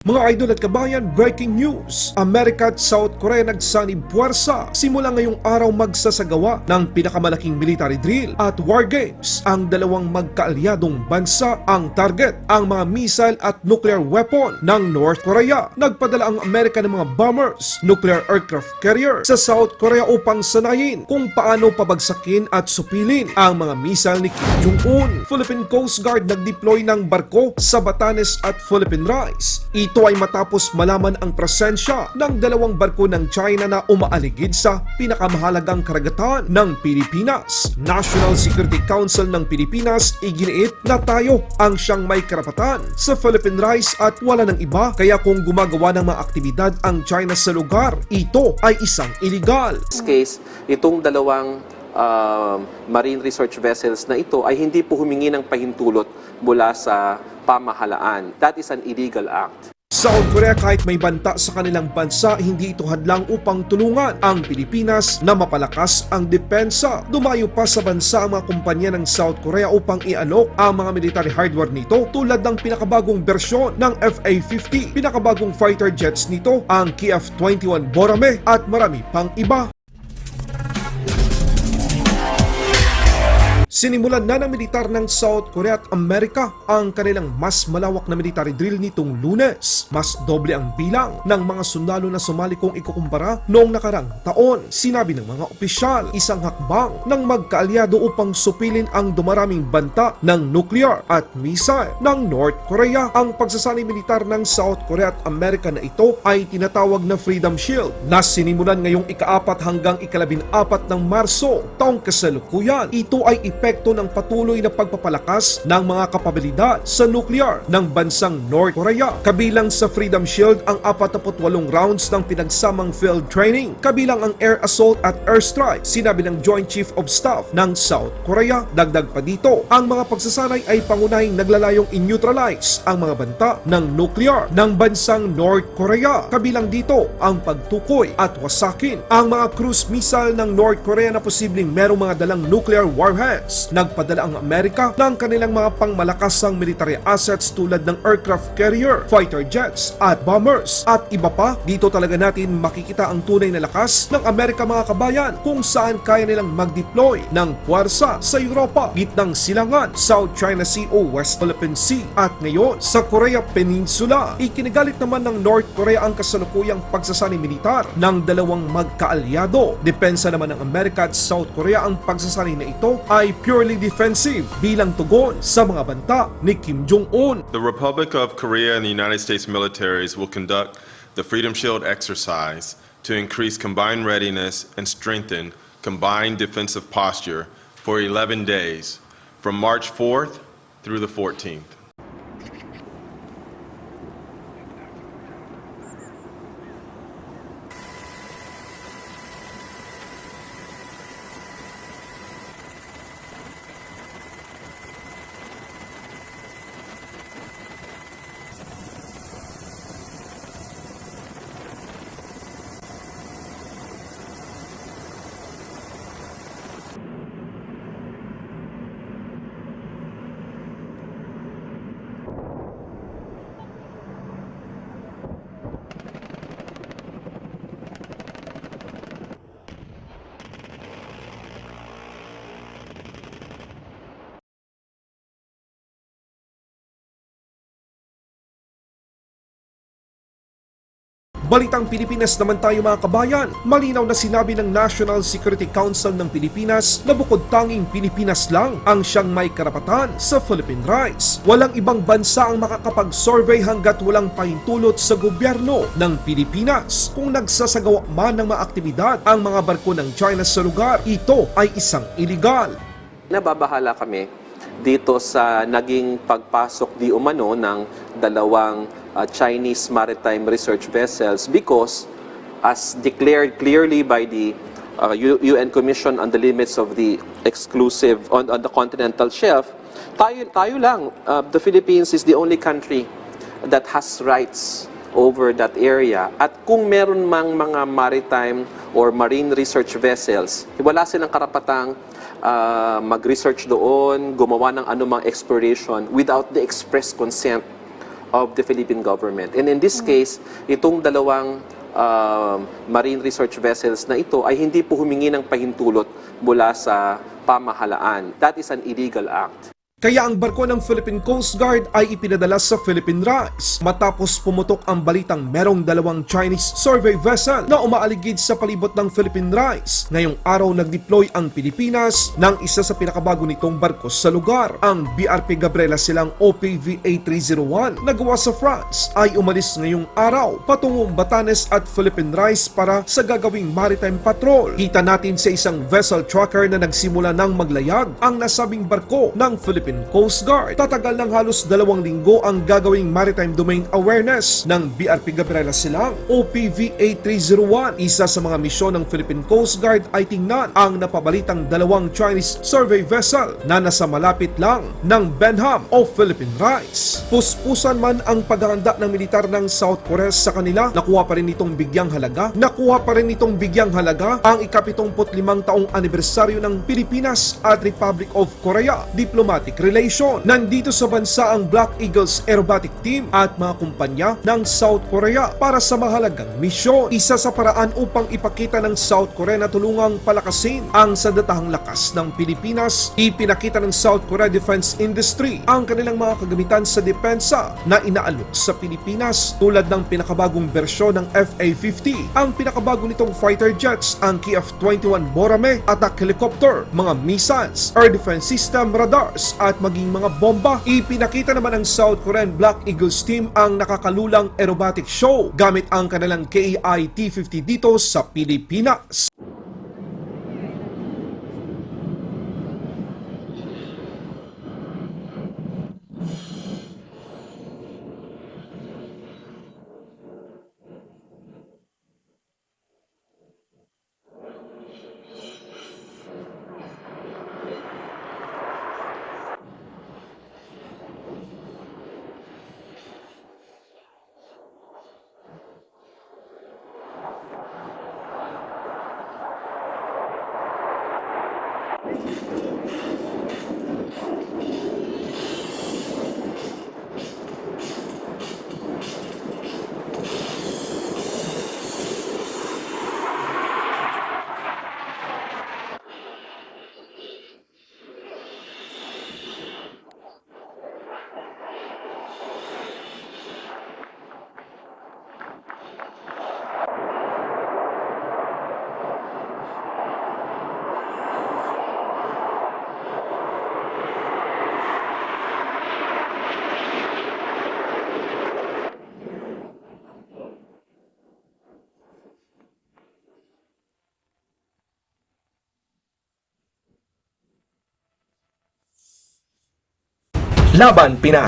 Mga idol at kabayan, breaking news! Amerika at South Korea nagsanib puwersa. Simula ngayong araw magsasagawa ng pinakamalaking military drill at war games. Ang dalawang magkaalyadong bansa ang target, ang mga missile at nuclear weapon ng North Korea. Nagpadala ang Amerika ng mga bombers, nuclear aircraft carrier sa South Korea upang sanayin kung paano pabagsakin at supilin ang mga missile ni Kim Jong-un. Philippine Coast Guard nag-deploy ng barko sa Batanes at Philippine Rise. Ito ay matapos malaman ang presensya ng dalawang barko ng China na umaaligid sa pinakamahalagang karagatan ng Pilipinas. National Security Council ng Pilipinas iginiit na tayo ang siyang may karapatan sa Philippine Rise at wala ng iba kaya kung gumagawa ng mga aktibidad ang China sa lugar, ito ay isang illegal. this case, itong dalawang uh, marine research vessels na ito ay hindi po humingi ng pahintulot mula sa pamahalaan. That is an illegal act. South Korea kahit may banta sa kanilang bansa, hindi ito hadlang upang tulungan ang Pilipinas na mapalakas ang depensa. Dumayo pa sa bansa ang mga kumpanya ng South Korea upang ialok ang mga military hardware nito tulad ng pinakabagong bersyon ng FA-50, pinakabagong fighter jets nito, ang KF-21 Borame at marami pang iba. Sinimulan na ng militar ng South Korea at Amerika ang kanilang mas malawak na military drill nitong lunes. Mas doble ang bilang ng mga sundalo na sumali kung ikukumpara noong nakarang taon. Sinabi ng mga opisyal, isang hakbang ng magkaalyado upang supilin ang dumaraming banta ng nuclear at missile ng North Korea. Ang pagsasani militar ng South Korea at Amerika na ito ay tinatawag na Freedom Shield na sinimulan ngayong ikaapat hanggang ikalabin-apat ng Marso taong kasalukuyan. Ito ay epekto ng patuloy na pagpapalakas ng mga kapabilidad sa nuclear ng bansang North Korea. Kabilang sa Freedom Shield ang 48 rounds ng pinagsamang field training, kabilang ang air assault at airstrike, sinabi ng Joint Chief of Staff ng South Korea. Dagdag pa dito, ang mga pagsasanay ay pangunahing naglalayong in-neutralize ang mga banta ng nuclear ng bansang North Korea. Kabilang dito ang pagtukoy at wasakin ang mga cruise missile ng North Korea na posibleng merong mga dalang nuclear warheads. Nagpadala ang Amerika ng kanilang mga pangmalakasang military assets tulad ng aircraft carrier, fighter jets at bombers. At iba pa, dito talaga natin makikita ang tunay na lakas ng Amerika mga kabayan kung saan kaya nilang mag-deploy ng puwersa sa Europa, gitnang silangan, South China Sea o West Philippine Sea. At ngayon, sa Korea Peninsula, ikinigalit naman ng North Korea ang kasalukuyang pagsasani militar ng dalawang magkaalyado. Depensa naman ng Amerika at South Korea ang pagsasani na ito ay purely defensive bilang tugon sa mga banta ni Kim Jong-un. The Republic of Korea and the United States militaries will conduct the Freedom Shield exercise to increase combined readiness and strengthen combined defensive posture for 11 days, from March 4th through the 14th. Balitang Pilipinas naman tayo mga kabayan. Malinaw na sinabi ng National Security Council ng Pilipinas na bukod tanging Pilipinas lang ang siyang may karapatan sa Philippine Rights. Walang ibang bansa ang makakapag-survey hanggat walang pahintulot sa gobyerno ng Pilipinas. Kung nagsasagawa man ng mga aktibidad ang mga barko ng China sa lugar, ito ay isang illegal. Nababahala kami dito sa naging pagpasok di umano ng dalawang uh, Chinese maritime research vessels because as declared clearly by the uh, UN Commission on the Limits of the Exclusive on, on the Continental Shelf, tayo tayo lang uh, the Philippines is the only country that has rights over that area. At kung meron mang mga maritime or marine research vessels wala silang karapatang uh, mag-research doon, gumawa ng anumang exploration without the express consent of the Philippine government. And in this case, itong dalawang um, marine research vessels na ito ay hindi po humingi ng pahintulot mula sa pamahalaan. That is an illegal act. Kaya ang barko ng Philippine Coast Guard ay ipinadala sa Philippine Rice matapos pumutok ang balitang merong dalawang Chinese survey vessel na umaaligid sa palibot ng Philippine Rice. Ngayong araw nag-deploy ang Pilipinas ng isa sa pinakabago nitong barko sa lugar. Ang BRP Gabriela silang OPV A301 na gawa sa France ay umalis ngayong araw patungong Batanes at Philippine Rice para sa gagawing maritime patrol. Kita natin sa isang vessel tracker na nagsimula ng maglayag ang nasabing barko ng Philippine Coast Guard. Tatagal ng halos dalawang linggo ang gagawing maritime domain awareness ng BRP Gabriela Silang OPV A301. Isa sa mga misyon ng Philippine Coast Guard ay tingnan ang napabalitang dalawang Chinese survey vessel na nasa malapit lang ng Benham o Philippine Rice. Puspusan man ang paghahanda ng militar ng South Korea sa kanila, nakuha pa rin itong bigyang halaga. Nakuha pa rin itong bigyang halaga ang ikapitumput limang taong anibersaryo ng Pilipinas at Republic of Korea Diplomatic Relation. Nandito sa bansa ang Black Eagles Aerobatic Team at mga kumpanya ng South Korea para sa mahalagang misyon. Isa sa paraan upang ipakita ng South Korea na tulungang palakasin ang sandatahang lakas ng Pilipinas, ipinakita ng South Korea Defense Industry ang kanilang mga kagamitan sa depensa na inaalok sa Pilipinas tulad ng pinakabagong bersyon ng FA-50, ang pinakabago nitong fighter jets, ang KF-21 Borame attack helicopter, mga missiles, air defense system, radars at maging mga bomba. Ipinakita naman ng South Korean Black Eagles team ang nakakalulang aerobatic show gamit ang kanilang KAI T-50 dito sa Pilipinas. Laban Pinas